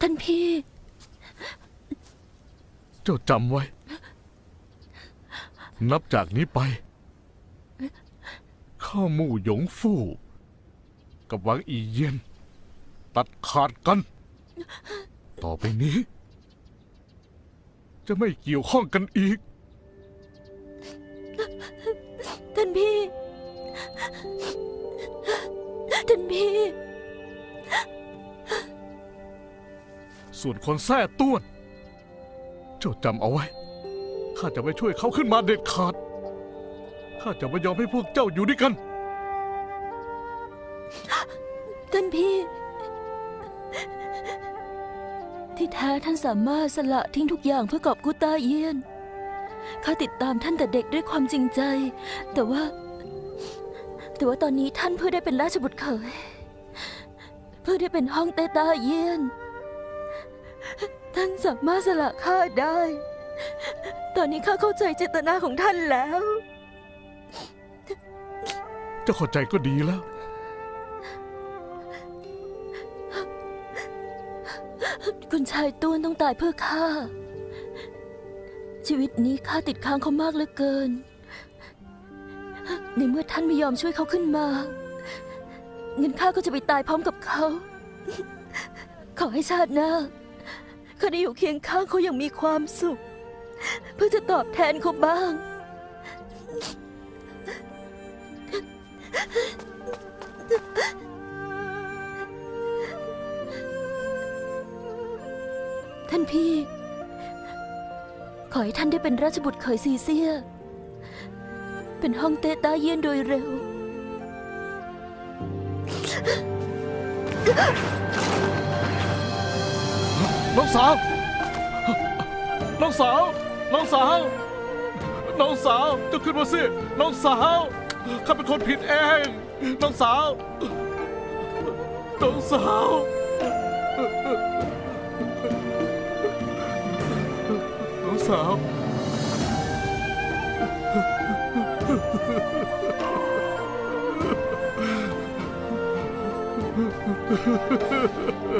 ท่านพี่ เจ้าจำไว้ นับจากนี้ไป ข้ามู่หยงฟู่ กับหวังอีเยียน ตัดขาดกัน ต่อไปนี้ จะไม่เกี่ยวข้องกันอีก ท่านพี่ ท่านพี่ ส่วนคนแท้ต้วน เจ้าจำเอาไว้ ข้าจะไม่ช่วยเขาขึ้นมาเด็ดขาด ข้าจะไม่ยอมให้พวกเจ้าอยู่ด้วยกัน ท่านพี่ ที่แท้ท่านสามารถสละทิ้งทุกอย่างเพื่อกอบกู้ตาเยียน ข้าติดตามท่านแต่เด็กด้วยความจริงใจ แต่ว่า แต่ว่าตอนนี้ท่านเพื่อได้เป็นราชบุตรเขย เพื่อได้เป็นห้องเตตาเยียน ท่านสามารถสละข้าได้ ตอนนี้ข้าเข้าใจเจตนาของท่านแล้ว เจ้าเข้าใจก็ดีแล้ว คุณชายต้วนต้องตายเพื่อข้า ชีวิตนี้ข้าติดค้างเขามากเหลือเกิน ในเมื่อท่านไม่ยอมช่วยเขาขึ้นมา เงินข้าก็จะไปตายพร้อมกับเขา ขอให้ชาติหน้า ข้าได้อยู่เคียงข้างเขาอย่างมีความสุข เพื่อจะตอบแทนเขาบ้าง ท่านพี่ ขอให้ท่านได้เป็นราชบุตรเขยซีเซีย เป็นห้องเต้ต้าเยี่ยนโดยเร็ว น้องสาว น้องสาว น้องสาว น้องสาวเจ้าขึ้นมาสิ น้องสาว ข้าเป็นคนผิดเอง น้องสาว น้องสาว น้องสาว